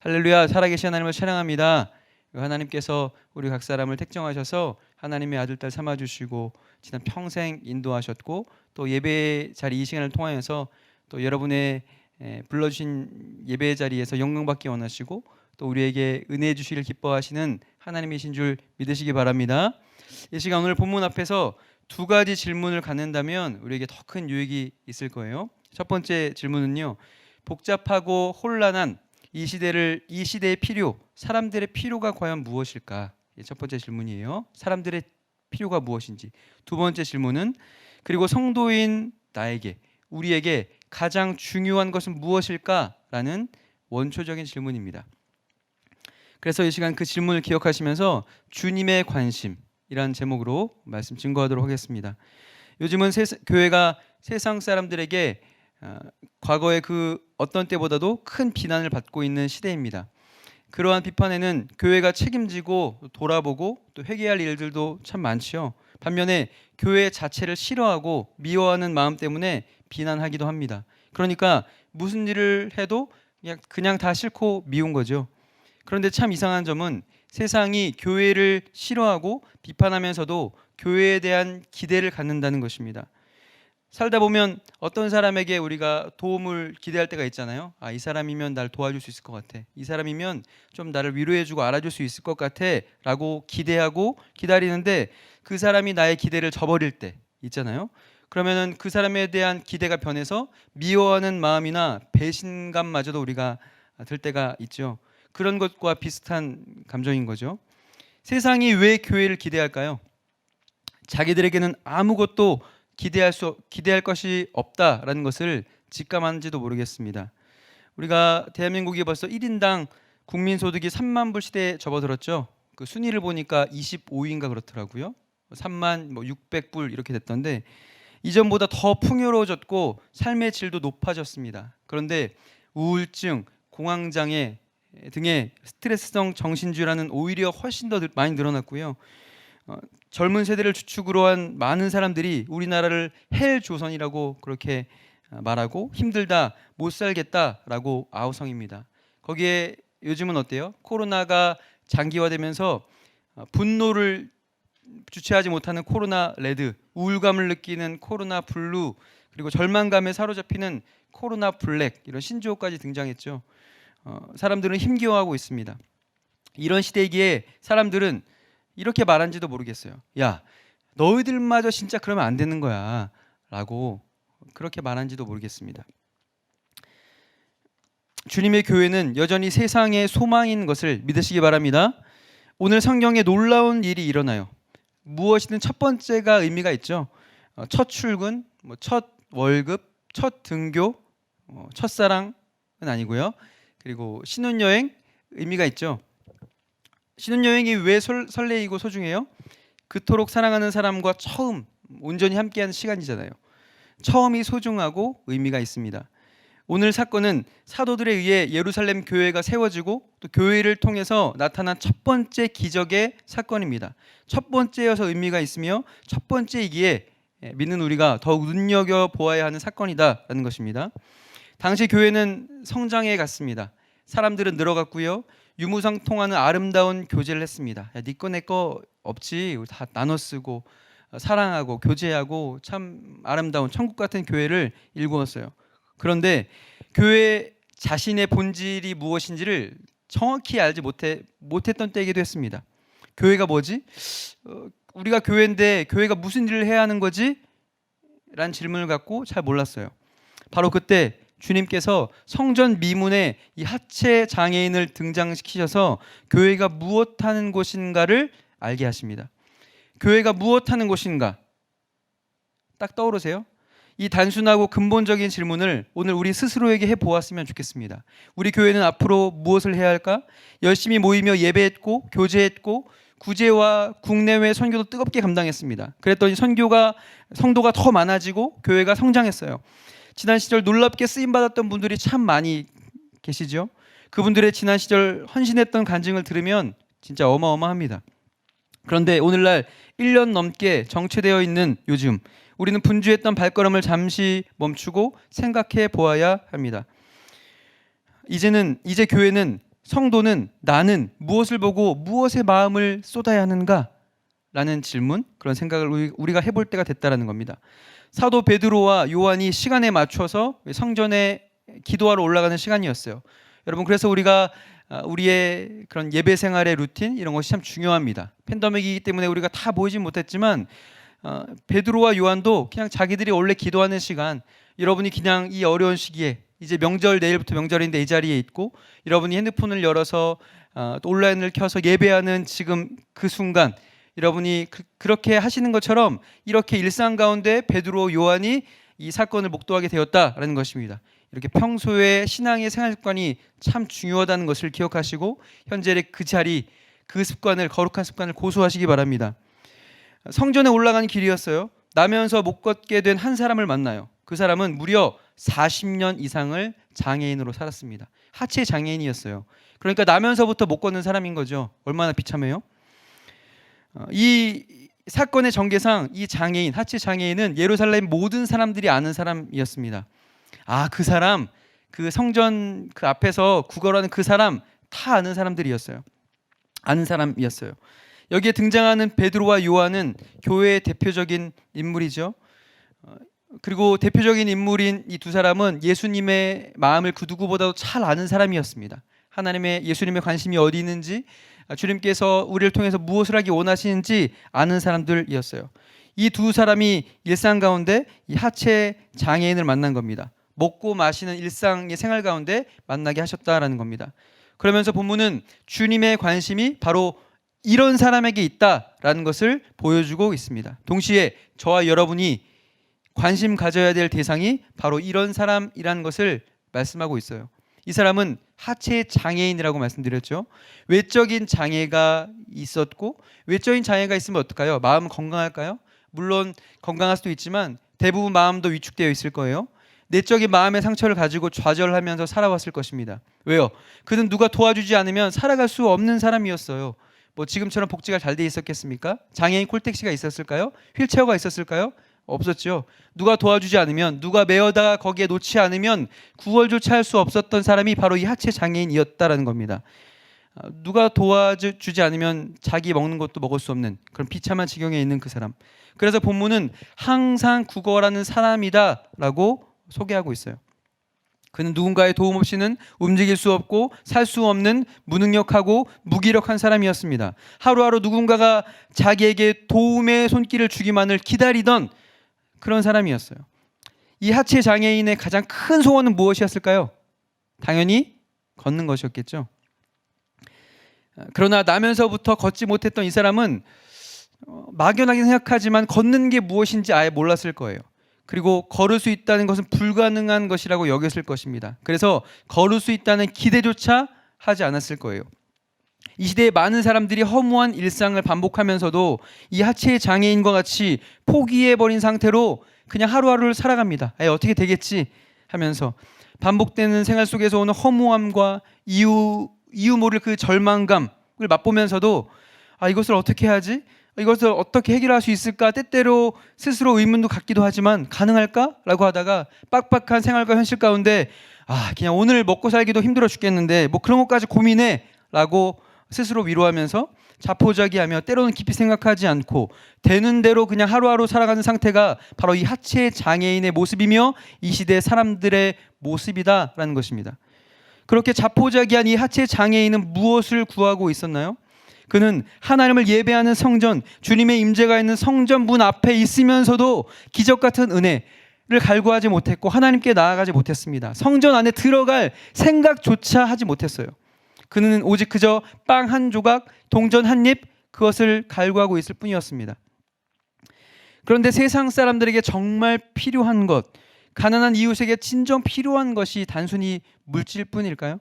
할렐루야 살아계신 하나님을 찬양합니다. 하나님께서 우리 각 사람을 택정하셔서 하나님의 아들 딸 삼아 주시고 지난 평생 인도하셨고 또 예배 자리 이 시간을 통하여서 또 여러분의 에, 불러주신 예배 자리에서 영광 받기 원하시고 또 우리에게 은혜 주시기를 기뻐하시는 하나님이신 줄 믿으시기 바랍니다. 이 시간 오늘 본문 앞에서 두 가지 질문을 갖는다면 우리에게 더 큰 유익이 있을 거예요. 첫 번째 질문은요. 복잡하고 혼란한 이 시대를 이 시대의 필요, 사람들의 필요가 과연 무엇일까? 이게 첫 번째 질문이에요. 사람들의 필요가 무엇인지. 두 번째 질문은 그리고 성도인 나에게 우리에게 가장 중요한 것은 무엇일까라는 원초적인 질문입니다. 그래서 이 시간 그 질문을 기억하시면서 주님의 관심이라는 제목으로 말씀 증거하도록 하겠습니다. 요즘은 세, 교회가 세상 사람들에게 어, 과거의 그 어떤 때보다도 큰 비난을 받고 있는 시대입니다. 그러한 비판에는 교회가 책임지고 돌아보고 또 회개할 일들도 참 많지요. 반면에 교회 자체를 싫어하고 미워하는 마음 때문에 비난하기도 합니다. 그러니까 무슨 일을 해도 그냥 그냥 다 싫고 미운 거죠. 그런데 참 이상한 점은 세상이 교회를 싫어하고 비판하면서도 교회에 대한 기대를 갖는다는 것입니다. 살다 보면 어떤 사람에게 우리가 도움을 기대할 때가 있잖아요. 아, 이 사람이면 날 도와줄 수 있을 것 같아. 이 사람이면 좀 나를 위로해주고 알아줄 수 있을 것 같아.라고 기대하고 기다리는데 그 사람이 나의 기대를 저버릴 때 있잖아요. 그러면은 그 사람에 대한 기대가 변해서 미워하는 마음이나 배신감마저도 우리가 들 때가 있죠. 그런 것과 비슷한 감정인 거죠. 세상이 왜 교회를 기대할까요? 자기들에게는 아무것도 기대할 수 기대할 것이 없다라는 것을 직감하는지도 모르겠습니다. 우리가 대한민국이 벌써 1인당 국민 소득이 3만 불 시대에 접어들었죠. 그 순위를 보니까 25위인가 그렇더라고요. 3만 뭐 600불 이렇게 됐던데 이전보다 더 풍요로워졌고 삶의 질도 높아졌습니다. 그런데 우울증, 공황장애 등의 스트레스성 정신질환은 오히려 훨씬 더 늘- 많이 늘어났고요. 어, 젊은 세대를 주축으로 한 많은 사람들이 우리나라를 헬 조선이라고 그렇게 어, 말하고 힘들다 못 살겠다라고 아우성입니다. 거기에 요즘은 어때요? 코로나가 장기화되면서 어, 분노를 주체하지 못하는 코로나 레드, 우울감을 느끼는 코로나 블루, 그리고 절망감에 사로잡히는 코로나 블랙 이런 신조어까지 등장했죠. 어, 사람들은 힘겨워하고 있습니다. 이런 시대이기에 사람들은 이렇게 말한지도 모르겠어요. 야, 너희들마저 진짜 그러면 안 되는 거야 라고 그렇게 말한지도 모르겠습니다. 주님의 교회는 여전히 세상의 소망인 것을 믿으시기 바랍니다. 오늘 성경에 놀라운 일이 일어나요. 무엇이든 첫 번째가 의미가 있죠. 어, 첫 출근, 뭐첫 월급, 첫 등교, 어, 첫사랑은 아니고요. 그리고 신혼여행 의미가 있죠. 신혼여행이 왜 설, 설레이고 소중해요? 그토록 사랑하는 사람과 처음 온전히 함께하는 시간이잖아요. 처음이 소중하고 의미가 있습니다. 오늘 사건은 사도들에 의해 예루살렘 교회가 세워지고 또 교회를 통해서 나타난 첫 번째 기적의 사건입니다. 첫 번째여서 의미가 있으며 첫 번째이기에 예, 믿는 우리가 더욱 눈여겨 보아야 하는 사건이다라는 것입니다. 당시 교회는 성장해 갔습니다. 사람들은 늘어갔고요. 유무상 통하는 아름다운 교제를 했습니다. 야, 니꺼 내꺼 없지. 우리 다 나눠 쓰고 어, 사랑하고 교제하고 참 아름다운 천국 같은 교회를 일구었어요. 그런데 교회 자신의 본질이 무엇인지를 정확히 알지 못해 못했던 때이기도 했습니다. 교회가 뭐지? 어, 우리가 교회인데 교회가 무슨 일을 해야 하는 거지? 라는 질문을 갖고 잘 몰랐어요. 바로 그때 주님께서 성전 미문에 이 하체 장애인을 등장시키셔서 교회가 무엇 하는 곳인가를 알게 하십니다. 교회가 무엇 하는 곳인가? 딱 떠오르세요? 이 단순하고 근본적인 질문을 오늘 우리 스스로에게 해 보았으면 좋겠습니다. 우리 교회는 앞으로 무엇을 해야 할까? 열심히 모이며 예배했고 교제했고 구제와 국내외 선교도 뜨겁게 감당했습니다. 그랬더니 선교가 성도가 더 많아지고 교회가 성장했어요. 지난 시절 놀랍게 쓰임 받았던 분들이 참 많이 계시죠. 그분들의 지난 시절 헌신했던 간증을 들으면 진짜 어마어마합니다. 그런데 오늘날 1년 넘게 정체되어 있는 요즘 우리는 분주했던 발걸음을 잠시 멈추고 생각해 보아야 합니다. 이제는 이제 교회는 성도는 나는 무엇을 보고 무엇에 마음을 쏟아야 하는가? 라는 질문, 그런 생각을 우리- 우리가 해볼 때가 됐다라는 겁니다. 사도 베드로와 요한이 시간에 맞춰서 성전에 기도하러 올라가는 시간이었어요. 여러분 그래서 우리가 아, 우리의 그런 예배 생활의 루틴 이런 것이 참 중요합니다. 팬데믹이기 때문에 우리가 다 보이진 못했지만 어, 베드로와 요한도 그냥 자기들이 원래 기도하는 시간 여러분이 그냥 이 어려운 시기에 이제 명절 내일부터 명절인데 이 자리에 있고 여러분이 핸드폰을 열어서 어, 또 온라인을 켜서 예배하는 지금 그 순간 여러분이 그, 그렇게 하시는 것처럼 이렇게 일상 가운데 베드로 요한이 이 사건을 목도하게 되었다라는 것입니다. 이렇게 평소에 신앙의 생활 습관이 참 중요하다는 것을 기억하시고 현재의 그 자리 그 습관을 거룩한 습관을 고수하시기 바랍니다. 성전에 올라가는 길이었어요. 나면서 못 걷게 된 한 사람을 만나요. 그 사람은 무려 40년 이상을 장애인으로 살았습니다. 하체 장애인이었어요. 그러니까 나면서부터 못 걷는 사람인 거죠. 얼마나 비참해요? 어, 이 사건의 전개상 이 장애인, 하체 장애인은 예루살렘 모든 사람들이 아는 사람이었습니다. 아, 그 사람, 그 성전 그 앞에서 구걸하는 그 사람 다 아는 사람들이었어요. 아는 사람이었어요. 여기에 등장하는 베드로와 요한은 교회의 대표적인 인물이죠. 어, 그리고 대표적인 인물인 이 두 사람은 예수님의 마음을 그 누구보다도 잘 아는 사람이었습니다. 하나님의 예수님의 관심이 어디 있는지 아, 주님께서 우리를 통해서 무엇을 하기 원하시는지 아는 사람들이었어요. 이 두 사람이 일상 가운데 이 하체 장애인을 만난 겁니다. 먹고 마시는 일상의 생활 가운데 만나게 하셨다라는 겁니다. 그러면서 본문은 주님의 관심이 바로 이런 사람에게 있다라는 것을 보여주고 있습니다. 동시에 저와 여러분이 관심 가져야 될 대상이 바로 이런 사람이라는 것을 말씀하고 있어요. 이 사람은 하체 장애인이라고 말씀드렸죠. 외적인 장애가 있었고 외적인 장애가 있으면 어떨까요? 마음 건강할까요? 물론 건강할 수도 있지만 대부분 마음도 위축되어 있을 거예요. 내적인 마음의 상처를 가지고 좌절하면서 살아왔을 것입니다. 왜요? 그는 누가 도와주지 않으면 살아갈 수 없는 사람이었어요. 뭐 지금처럼 복지가 잘 돼 있었겠습니까? 장애인 콜택시가 있었을까요? 휠체어가 있었을까요? 없었죠. 누가 도와주지 않으면 누가 메어다가 거기에 놓지 않으면 구걸조차 할 수 없었던 사람이 바로 이 하체 장애인이었다라는 겁니다. 아, 누가 도와주지 않으면 자기 먹는 것도 먹을 수 없는 그런 비참한 지경에 있는 그 사람. 그래서 본문은 항상 구걸하는 사람이다라고 소개하고 있어요. 그는 누군가의 도움 없이는 움직일 수 없고 살 수 없는 무능력하고 무기력한 사람이었습니다. 하루하루 누군가가 자기에게 도움의 손길을 주기만을 기다리던 그런 사람이었어요. 이 하체 장애인의 가장 큰 소원은 무엇이었을까요? 당연히 걷는 것이었겠죠. 그러나 나면서부터 걷지 못했던 이 사람은 어, 막연하게 생각하지만 걷는 게 무엇인지 아예 몰랐을 거예요. 그리고 걸을 수 있다는 것은 불가능한 것이라고 여겼을 것입니다. 그래서 걸을 수 있다는 기대조차 하지 않았을 거예요. 이 시대에 많은 사람들이 허무한 일상을 반복하면서도 이 하체의 장애인과 같이 포기해버린 상태로 그냥 하루하루를 살아갑니다. 아예 어떻게 되겠지 하면서 반복되는 생활 속에서 오는 허무함과 이유 이유 모를 그 절망감을 맛보면서도 아 이것을 어떻게 하지? 이것을 어떻게 해결할 수 있을까? 때때로 스스로 의문도 갖기도 하지만 가능할까?라고 하다가 빡빡한 생활과 현실 가운데 아 그냥 오늘 먹고 살기도 힘들어 죽겠는데 뭐 그런 것까지 고민해 라고 스스로 위로하면서 자포자기하며 때로는 깊이 생각하지 않고 되는 대로 그냥 하루하루 살아가는 상태가 바로 이 하체 장애인의 모습이며 이 시대 사람들의 모습이다라는 것입니다. 그렇게 자포자기한 이 하체 장애인은 무엇을 구하고 있었나요? 그는 하나님을 예배하는 성전, 주님의 임재가 있는 성전 문 앞에 있으면서도 기적 같은 은혜 를 갈구하지 못했고 하나님께 나아가지 못했습니다. 성전 안에 들어갈 생각조차 하지 못했어요. 그는 오직 그저 빵 한 조각, 동전 한 입 그것을 갈구하고 있을 뿐이었습니다. 그런데 세상 사람들에게 정말 필요한 것, 가난한 이웃에게 진정 필요한 것이 단순히 물질뿐일까요?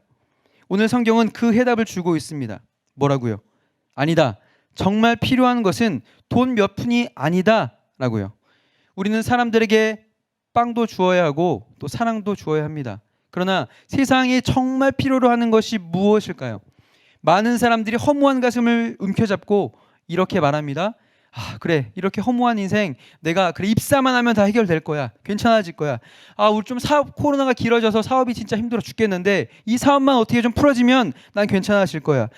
오늘 성경은 그 해답을 주고 있습니다. 뭐라고요? 아니다. 정말 필요한 것은 돈 몇 푼이 아니다라고요. 우리는 사람들에게 빵도 주어야 하고 또 사랑도 주어야 합니다. 그러나 세상이 정말 필요로 하는 것이 무엇일까요? 많은 사람들이 허무한 가슴을 움켜잡고 이렇게 말합니다. 아, 그래. 이렇게 허무한 인생 내가 그래 입사만 하면 다 해결될 거야. 괜찮아질 거야. 아, 우리 좀 사업 코로나가 길어져서 사업이 진짜 힘들어 죽겠는데 이 사업만 어떻게 좀 풀어지면 난 괜찮아질 거야.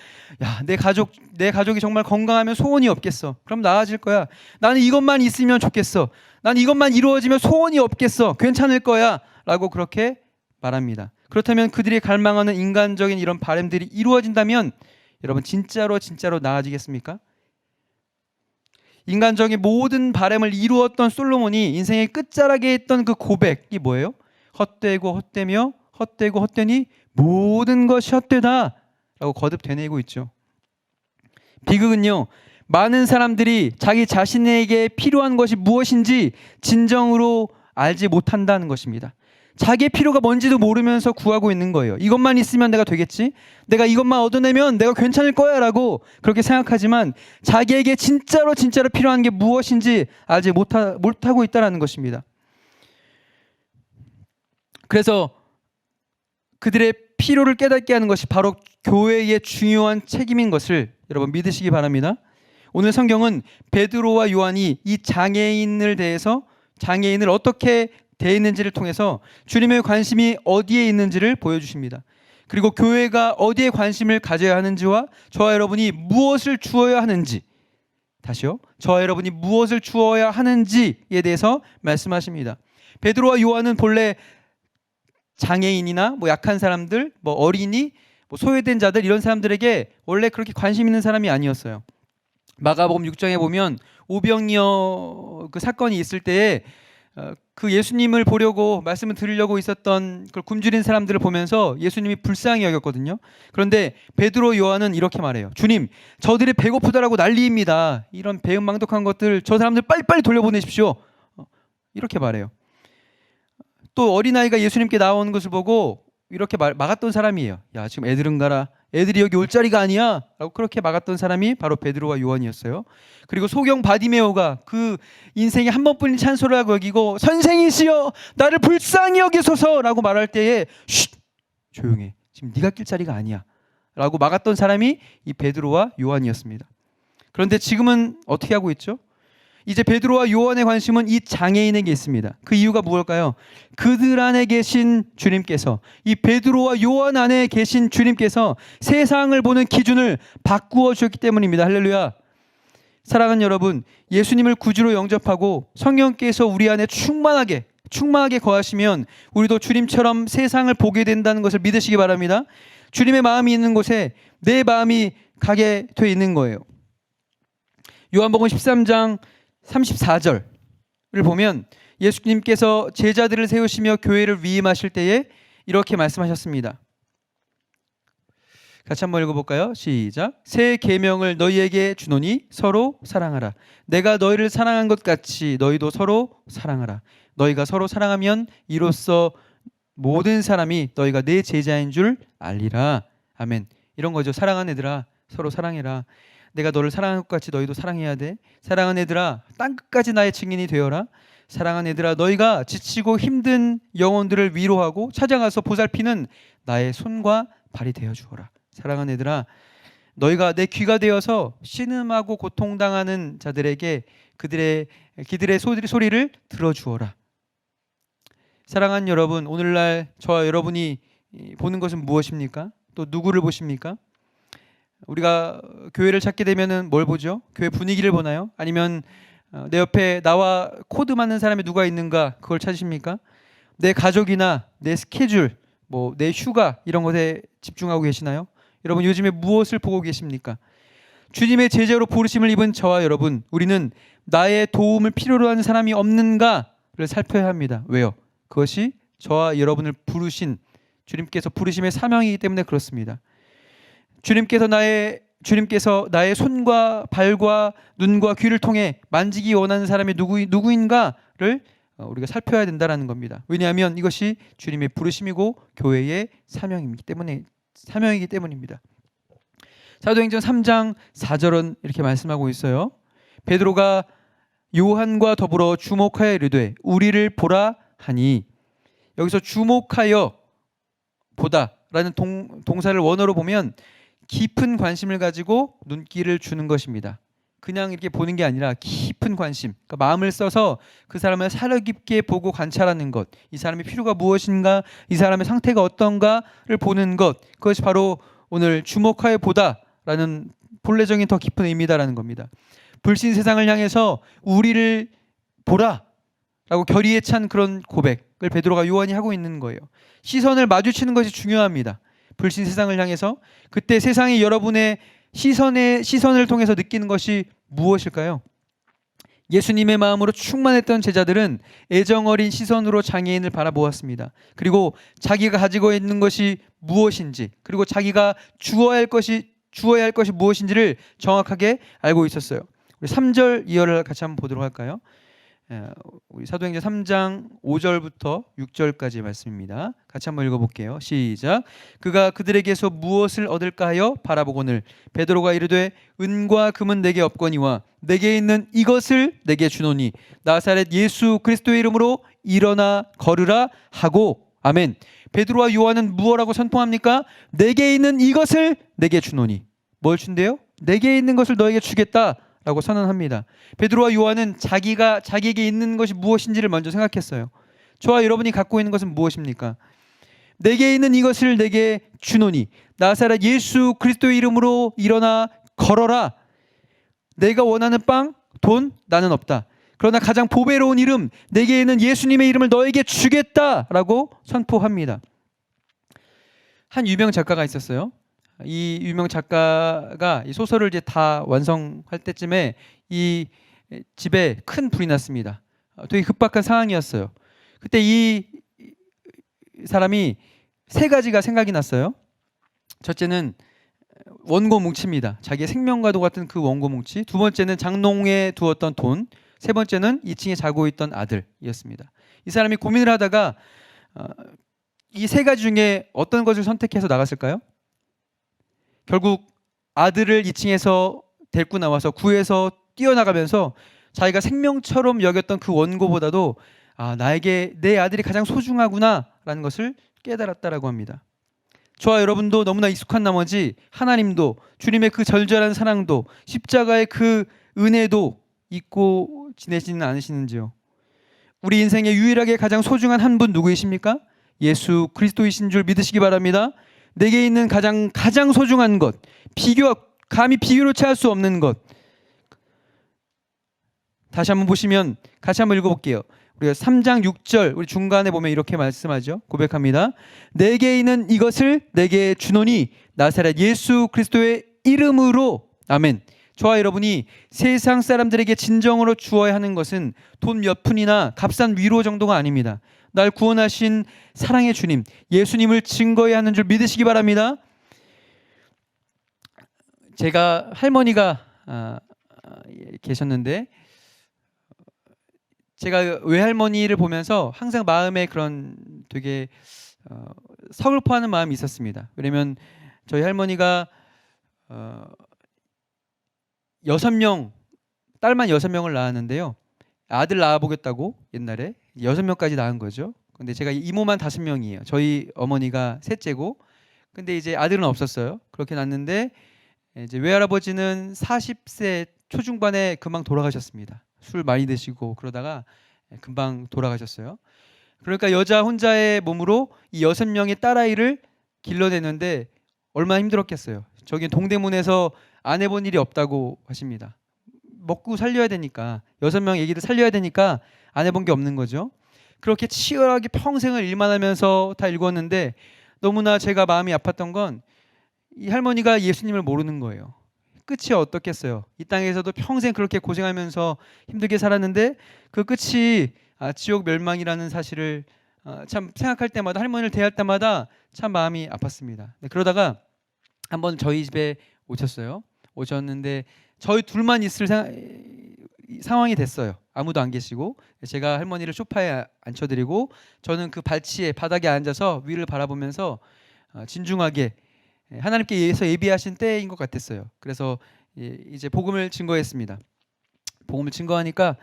야, 내 가족 내 가족이 정말 건강하면 소원이 없겠어. 그럼 나아질 거야. 나는 이것만 있으면 좋겠어. 난 이것만 이루어지면 소원이 없겠어. 괜찮을 거야 라고 그렇게 말합니다. 그렇다면 그들이 갈망하는 인간적인 이런 바램들이 이루어진다면 여러분 진짜로 진짜로 나아지겠습니까? 인간적인 모든 바램을 이루었던 솔로몬이 인생의 끝자락에 있던 그 고백이 뭐예요? 헛되고 헛되며 헛되고 헛되니 모든 것이 헛되다라고 거듭 되뇌고 있죠. 비극은요. 많은 사람들이 자기 자신에게 필요한 것이 무엇인지 진정으로 알지 못한다는 것입니다. 자기의 필요가 뭔지도 모르면서 구하고 있는 거예요. 이것만 있으면 내가 되겠지? 내가 이것만 얻어내면 내가 괜찮을 거야 라고 그렇게 생각하지만 자기에게 진짜로 진짜로 필요한 게 무엇인지 알지 못하, 못하고 있다는 것입니다. 그래서 그들의 필요를 깨닫게 하는 것이 바로 교회의 중요한 책임인 것을 여러분 믿으시기 바랍니다. 오늘 성경은 베드로와 요한이 이 장애인을 대해서 장애인을 어떻게 대했는지를 통해서 주님의 관심이 어디에 있는지를 보여주십니다. 그리고 교회가 어디에 관심을 가져야 하는지와 저와 여러분이 무엇을 주어야 하는지 다시요. 저와 여러분이 무엇을 주어야 하는지에 대해서 말씀하십니다. 베드로와 요한은 본래 장애인이나 뭐 약한 사람들, 뭐 어린이, 뭐 소외된 자들 이런 사람들에게 원래 그렇게 관심 있는 사람이 아니었어요. 마가복음 6장에 보면 오병이어 그 사건이 있을 때에 어, 그 예수님을 보려고 말씀을 들으려고 있었던 그 굶주린 사람들을 보면서 예수님이 불쌍히 여겼거든요. 그런데 베드로 요한은 이렇게 말해요. 주님, 저들이 배고프다라고 난리입니다. 이런 배은망덕한 것들 저 사람들 빨리빨리 돌려보내십시오. 어, 이렇게 말해요. 또 어린아이가 예수님께 나오는 것을 보고 이렇게 말, 막았던 사람이에요. 야, 지금 애들은 가라. 애들이 여기 올 자리가 아니야. 라고 그렇게 막았던 사람이 바로 베드로와 요한이었어요. 그리고 소경 바디메오가 그 인생에 한 번뿐인 찬소라고 여기고 선생이시여 나를 불쌍히 여기소서 라고 말할 때에 쉿 조용해. 지금 네가 낄 자리가 아니야. 라고 막았던 사람이 이 베드로와 요한이었습니다. 그런데 지금은 어떻게 하고 있죠? 이제 베드로와 요한의 관심은 이 장애인에게 있습니다. 그 이유가 무엇일까요? 그들 안에 계신 주님께서 이 베드로와 요한 안에 계신 주님께서 세상을 보는 기준을 바꾸어 주셨기 때문입니다. 할렐루야. 사랑하는 여러분, 예수님을 구주로 영접하고 성령께서 우리 안에 충만하게 충만하게 거하시면 우리도 주님처럼 세상을 보게 된다는 것을 믿으시기 바랍니다. 주님의 마음이 있는 곳에 내 마음이 가게 돼 있는 거예요. 요한복음 13장 34절을 보면 예수님께서 제자들을 세우시며 교회를 위임하실 때에 이렇게 말씀하셨습니다. 같이 한번 읽어볼까요? 시작. 새 계명을 너희에게 주노니 서로 사랑하라. 내가 너희를 사랑한 것 같이 너희도 서로 사랑하라. 너희가 서로 사랑하면 이로써 모든 사람이 너희가 내 제자인 줄 알리라. 아멘. 이런 거죠. 사랑하는 애들아 서로 사랑해라. 내가 너를 사랑한 것 같이 너희도 사랑해야 돼. 사랑하는 애들아 땅 끝까지 나의 증인이 되어라. 사랑하는 애들아 너희가 지치고 힘든 영혼들을 위로하고 찾아가서 보살피는 나의 손과 발이 되어 주어라. 사랑하는 애들아 너희가 내 귀가 되어서 신음하고 고통당하는 자들에게 그들의 그들의 소리, 소리를 들어 주어라. 사랑하는 여러분, 오늘날 저와 여러분이 보는 것은 무엇입니까? 또 누구를 보십니까? 우리가 교회를 찾게 되면은 뭘 보죠? 교회 분위기를 보나요? 아니면 어, 내 옆에 나와 코드 맞는 사람이 누가 있는가 그걸 찾으십니까? 내 가족이나 내 스케줄, 뭐 내 휴가 이런 것에 집중하고 계시나요? 여러분 요즘에 무엇을 보고 계십니까? 주님의 제자로 부르심을 입은 저와 여러분, 우리는 나의 도움을 필요로 하는 사람이 없는가를 살펴야 합니다. 왜요? 그것이 저와 여러분을 부르신 주님께서 부르심의 사명이기 때문에 그렇습니다. 주님께서 나의 주님께서 나의 손과 발과 눈과 귀를 통해 만지기 원하는 사람이 누구 누구인가를 어, 우리가 살펴야 된다라는 겁니다. 왜냐하면 이것이 주님의 부르심이고 교회의 사명이기 때문에 사명이기 때문입니다. 사도행전 3장 4절은 이렇게 말씀하고 있어요. 베드로가 요한과 더불어 주목하여 이르되 우리를 보라 하니 여기서 주목하여 보다라는 동, 동사를 원어로 보면 깊은 관심을 가지고 눈길을 주는 것입니다. 그냥 이렇게 보는 게 아니라 깊은 관심, 그러니까 마음을 써서 그 사람을 사려 깊게 보고 관찰하는 것, 이 사람의 필요가 무엇인가, 이 사람의 상태가 어떤가를 보는 것, 그것이 바로 오늘 주목하여 보다라는 본래적인 더 깊은 의미다라는 겁니다. 불신 세상을 향해서 우리를 보라라고 결의에 찬 그런 고백을 베드로가 요한이 하고 있는 거예요. 시선을 마주치는 것이 중요합니다. 불신 세상을 향해서 그때 세상이 여러분의 시선의 시선을 통해서 느끼는 것이 무엇일까요? 예수님의 마음으로 충만했던 제자들은 애정 어린 시선으로 장애인을 바라보았습니다. 그리고 자기가 가지고 있는 것이 무엇인지, 그리고 자기가 주어야 할 것이 주어야 할 것이 무엇인지를 정확하게 알고 있었어요. 우리 3절 이어를 같이 한번 보도록 할까요? 예, 우리 사도행전 3장 5절부터 6절까지 말씀입니다. 같이 한번 읽어볼게요. 시작. 그가 그들에게서 무엇을 얻을까 하여 바라보거늘 베드로가 이르되 은과 금은 내게 없거니와 내게 있는 이것을 내게 주노니 나사렛 예수 그리스도의 이름으로 일어나 걸으라 하고 아멘. 베드로와 요한은 무엇라고 선포합니까? 내게 있는 이것을 내게 주노니 뭘 준대요? 내게 있는 것을 너에게 주겠다. 라고 선언합니다. 베드로와 요한은 자기가 자기에게 있는 것이 무엇인지를 먼저 생각했어요. 저와 여러분이 갖고 있는 것은 무엇입니까? 내게 있는 이것을 내게 주노니 나사렛 예수 그리스도의 이름으로 일어나 걸어라. 내가 원하는 빵, 돈 나는 없다. 그러나 가장 보배로운 이름 내게 있는 예수님의 이름을 너에게 주겠다라고 선포합니다. 한 유명 작가가 있었어요. 이 유명 작가가 이 소설을 이제 다 완성할 때쯤에 이 집에 큰 불이 났습니다. 어, 되게 급박한 상황이었어요. 그때 이 사람이 세 가지가 생각이 났어요. 첫째는 원고 뭉치입니다. 자기의 생명과도 같은 그 원고 뭉치. 두 번째는 장롱에 두었던 돈. 세 번째는 2층에 자고 있던 아들이었습니다. 이 사람이 고민을 하다가 어, 이세 가지 중에 어떤 것을 선택해서 나갔을까요? 결국 아들을 2층에서 데리고 나와서 구해서 뛰어나가면서 자기가 생명처럼 여겼던 그 원고보다도 아, 나에게 내 아들이 가장 소중하구나라는 것을 깨달았다라고 합니다. 저와 여러분도 너무나 익숙한 나머지 하나님도 주님의 그 절절한 사랑도 십자가의 그 은혜도 잊고 지내지는 않으시는지요? 우리 인생에 유일하게 가장 소중한 한 분 누구이십니까? 예수 그리스도이신 줄 믿으시기 바랍니다. 내게 있는 가장 가장 소중한 것, 비교 감히 비교로치 할수 없는 것. 다시 한번 보시면 같이 한번 읽어볼게요. 우리가 3장 6절 우리 중간에 보면 이렇게 말씀하죠. 고백합니다. 내게 있는 이것을 내게 주노니 나사렛 예수 그리스도의 이름으로 아멘. 저와 여러분이 세상 사람들에게 진정으로 주어야 하는 것은 돈 몇 푼이나 값싼 위로 정도가 아닙니다. 날 구원하신 사랑의 주님, 예수님을 증거해야 하는 줄 믿으시기 바랍니다. 제가 할머니가 아, 아, 예, 계셨는데 제가 외할머니를 보면서 항상 마음에 그런 되게 어, 서글퍼하는 마음이 있었습니다. 왜냐면 저희 할머니가 어, 여섯 명 딸만 여섯 명을 낳았는데요. 아들 낳아보겠다고 옛날에 여섯 명까지 낳은 거죠. 근데 제가 이모만 다섯 명이에요. 저희 어머니가 셋째고, 근데 이제 아들은 없었어요. 그렇게 낳는데 이제 외할아버지는 40세 초중반에 금방 돌아가셨습니다. 술 많이 드시고 그러다가 금방 돌아가셨어요. 그러니까 여자 혼자의 몸으로 이 여섯 명의 딸아이를 길러내는데 얼마나 힘들었겠어요. 저기 동대문에서 안 해본 일이 없다고 하십니다. 먹고 살려야 되니까 여섯 명 얘기를 살려야 되니까 안 해본 게 없는 거죠. 그렇게 치열하게 평생을 일만 하면서 다 읽었는데 너무나 제가 마음이 아팠던 건 이 할머니가 예수님을 모르는 거예요. 끝이 어떻겠어요? 이 땅에서도 평생 그렇게 고생하면서 힘들게 살았는데 그 끝이 아, 지옥 멸망이라는 사실을 아, 참 생각할 때마다 할머니를 대할 때마다 참 마음이 아팠습니다. 네, 그러다가 한번 저희 집에 오셨어요. 오셨는데 저희 둘만 있을 상, 상황이 됐어요. 아무도 안 계시고 제가 할머니를 소파에 앉혀드리고 저는 그 발치에 바닥에 앉아서 위를 바라보면서 어, 진중하게 예, 하나님께 의해서 예비하신 때인 것 같았어요. 그래서 예, 이제 복음을 증거했습니다. 복음을 증거하니까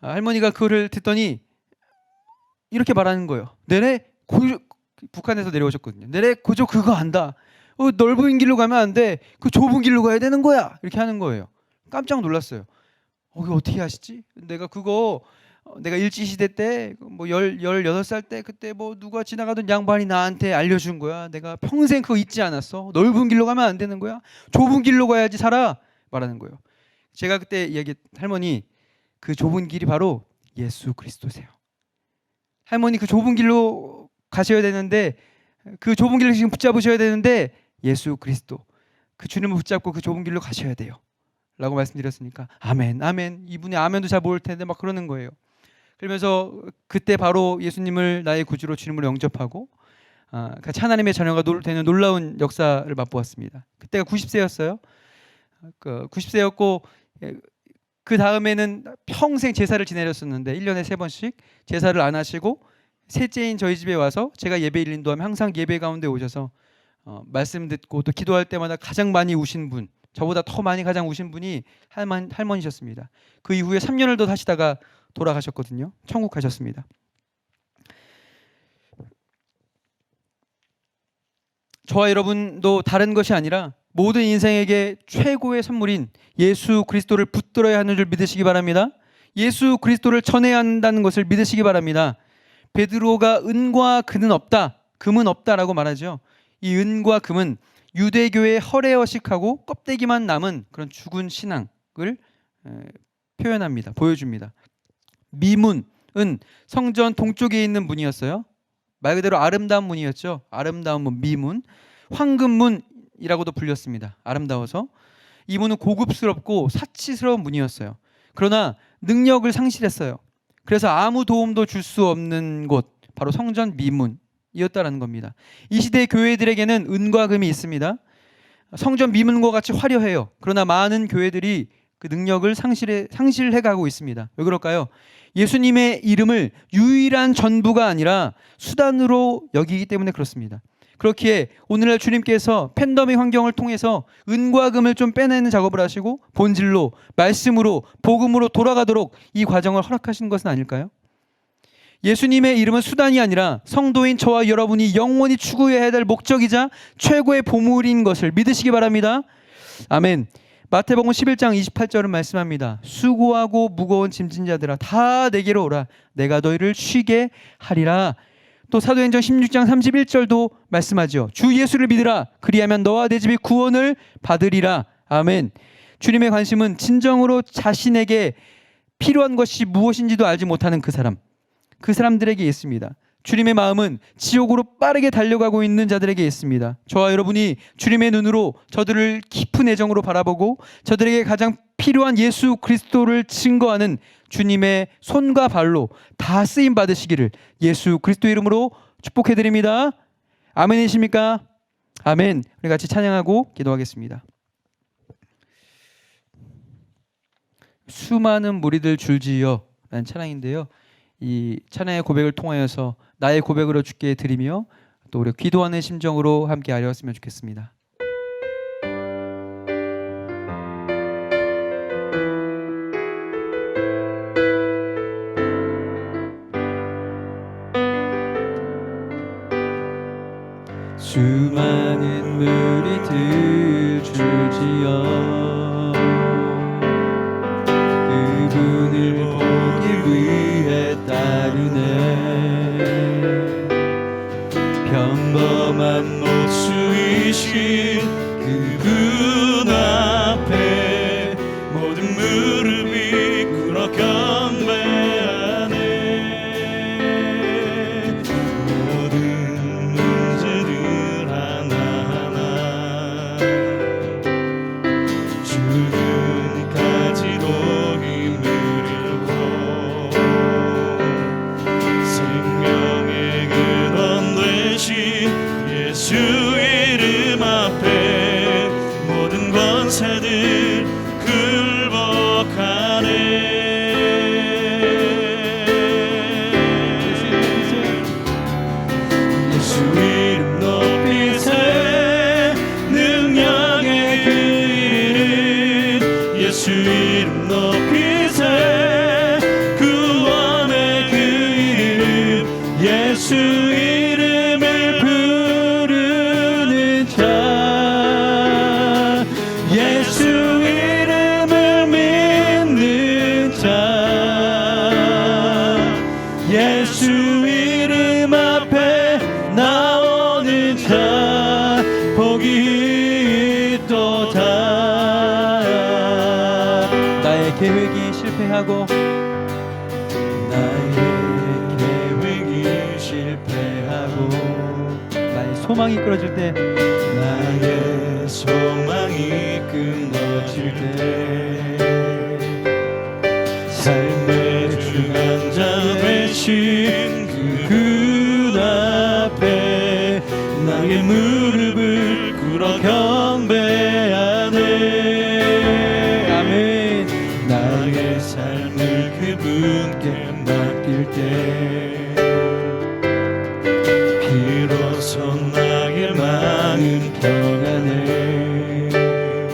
아, 할머니가 그거를 듣더니 이렇게 말하는 거예요. 내래 고 북한에서 내려오셨거든요. 내래 고조 그거 안다. 어, 넓은 길로 가면 안 돼. 그 좁은 길로 가야 되는 거야. 이렇게 하는 거예요. 깜짝 놀랐어요. 어, 이거 어떻게 하시지? 내가 그거 어, 내가 일제 시대 때뭐 열여덟 살 때 그때 뭐 누가 지나가던 양반이 나한테 알려 준 거야. 내가 평생 그거 잊지 않았어. 넓은 길로 가면 안 되는 거야. 좁은 길로 가야지 살아. 말하는 거예요. 제가 그때 얘기 할머니 그 좁은 길이 바로 예수 그리스도세요. 할머니 그 좁은 길로 가셔야 되는데 그 좁은 길을 지금 붙잡으셔야 되는데 예수 그리스도 그 주님을 붙잡고 그 좁은 길로 가셔야 돼요. 라고 말씀드렸으니까 아멘 아멘 이분이 아멘도 잘 모를 텐데 막 그러는 거예요. 그러면서 그때 바로 예수님을 나의 구주로 주님으로 영접하고 아, 같이 하나님의 자녀가 되는 놀라운 역사를 맛보았습니다. 그때가 90세였어요. 그 90세였고 그 다음에는 평생 제사를 지내렸었는데 1년에 세 번씩 제사를 안 하시고 셋째인 저희 집에 와서 제가 예배를 인도 하면 항상 예배 가운데 오셔서 어, 말씀 듣고 또 기도할 때마다 가장 많이 우신 분 저보다 더 많이 가장 우신 분이 할머니, 할머니셨습니다. 그 이후에 3년을 더 사시다가 돌아가셨거든요. 천국 가셨습니다. 저와 여러분도 다른 것이 아니라 모든 인생에게 최고의 선물인 예수 그리스도를 붙들어야 하는 줄 믿으시기 바랍니다. 예수 그리스도를 전해야 한다는 것을 믿으시기 바랍니다. 베드로가 은과 금은 없다, 금은 없다라고 말하죠. 이 은과 금은 유대교의 허례허식하고 껍데기만 남은 그런 죽은 신앙을 표현합니다. 보여줍니다. 미문은 성전 동쪽에 있는 문이었어요. 말 그대로 아름다운 문이었죠. 아름다운 문, 미문. 황금문이라고도 불렸습니다. 아름다워서. 이 문은 고급스럽고 사치스러운 문이었어요. 그러나 능력을 상실했어요. 그래서 아무 도움도 줄 수 없는 곳, 바로 성전 미문 이었다라는 겁니다. 이 시대 교회들에게는 은과 금이 있습니다. 성전 미문과 같이 화려해요. 그러나 많은 교회들이 그 능력을 상실해 상실해 가고 있습니다. 왜 그럴까요? 예수님의 이름을 유일한 전부가 아니라 수단으로 여기기 때문에 그렇습니다. 그렇기에 오늘날 주님께서 팬더믹 환경을 통해서 은과 금을 좀 빼내는 작업을 하시고 본질로 말씀으로 복음으로 돌아가도록 이 과정을 허락하신 것은 아닐까요? 예수님의 이름은 수단이 아니라 성도인 저와 여러분이 영원히 추구해야 될 목적이자 최고의 보물인 것을 믿으시기 바랍니다. 아멘. 마태복음 11장 28절은 말씀합니다. 수고하고 무거운 짐진 자들아 다 내게로 오라 내가 너희를 쉬게 하리라. 또 사도행전 16장 31절도 말씀하죠. 주 예수를 믿으라 그리하면 너와 내 집이 구원을 받으리라. 아멘. 주님의 관심은 진정으로 자신에게 필요한 것이 무엇인지도 알지 못하는 그 사람. 그 사람들에게 있습니다. 주님의 마음은 지옥으로 빠르게 달려가고 있는 자들에게 있습니다. 저와 여러분이 주님의 눈으로 저들을 깊은 애정으로 바라보고 저들에게 가장 필요한 예수 그리스도를 증거하는 주님의 손과 발로 다 쓰임 받으시기를 예수 그리스도 이름으로 축복해 드립니다. 아멘이십니까? 아멘. 우리 같이 찬양하고 기도하겠습니다. 수많은 무리들 줄지어 라는 찬양인데요. 이 찬양의 고백을 통하여서 나의 고백으로 주께 드리며 또 우리 기도하는 심정으로 함께 하였으면 좋겠습니다. 그분께 맡길 때. 비로소 나의 마음 평안해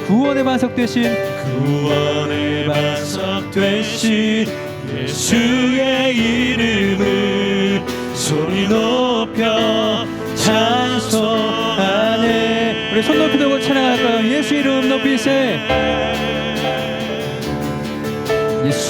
구원의 반석 되신 구원의 반석 되신 예수의 이름을 소리 높여 찬송하네. 우리 손 높이 들고 찬양할까요? 예수 이름 높이세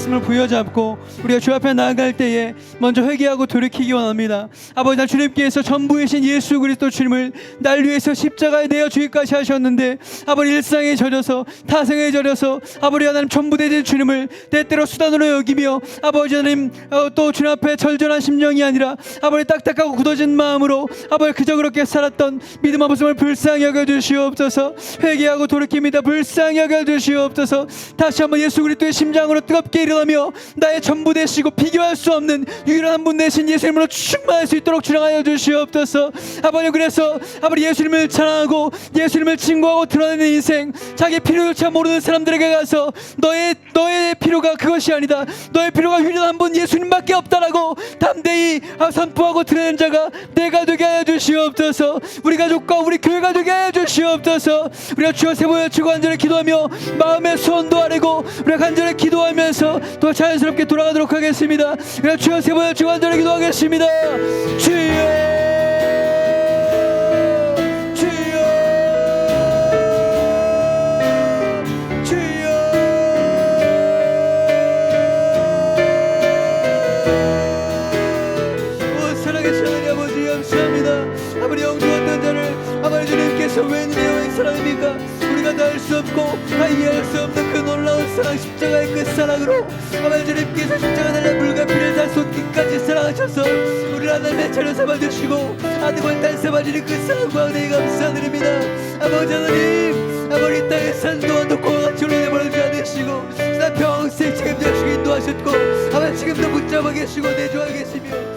말씀을 부여잡고 우리가 주 앞에 나아갈 때에 먼저 회개하고 돌이키기 원합니다. 아버지 나 주님께서 전부이신 예수 그리스도 주님을 날 위해서 십자가에 내어 주기까지 하셨는데 아버지 일상에 젖어서 타성에 젖어서 아버지 하나님 전부 되신 주님을 때때로 수단으로 여기며 아버지 하나님 어, 또 주님 앞에 절절한 심령이 아니라 아버지 딱딱하고 굳어진 마음으로 아버지 그저 그렇게 살았던 믿음 아버지를 불쌍히 여겨 주시옵소서. 회개하고 돌이킵니다. 불쌍히 여겨 주시옵소서. 다시 한번 예수 그리스도의 심장으로 뜨겁게 일어나며 나의 전부 되시고 비교할 수 없는 유일한 분 되신 예수님으로 충만할 수 있도록 주장하여 주시옵소서. 아버지 그래서 아버지 예수님을 찬양하고 예수님을 증거하고 드러내는 인생 자기 필요조차 모르는 사람들에게 가서 너의 너의 필요가 그것이 아니다. 너의 필요가 유일한 분 예수님밖에 없다라고 담대히 아, 선포하고 드러낸 자가 내가 되게 하여 주시옵소서. 우리 가족과 우리 교회가 되게 하여 주시옵소서. 우리가 주여 세보여 주고 간절히 기도하며 마음의 소원도 아뢰고 우리가 간절히 기도하면서 또 자연스럽게 돌아가도록 하겠습니다. 우리가 주여 세보여 주고 간절히 기도하겠습니다. 주여 주여 주여. 웬일의 웬 사랑입니까 다알수 없고 다 이해할 수 없는 그 놀라운 사랑 십자가의 그 사랑으로 아버지 주님께서 십자가 달려 물과 피를 다 쏟기까지 사랑하셔서 우리를 하나님의 자녀 삼아주시고 아들과 딸 삼아주는 그 사랑과 은혜에 감사드립니다. 아버지 하나님 아버지 이 땅의 산도와 독고와 같이 흘러내버리지 않으시고 나 평생 책임져 주시고 인도하셨고 아버지 지금도 붙잡아 계시고 내조하 계시며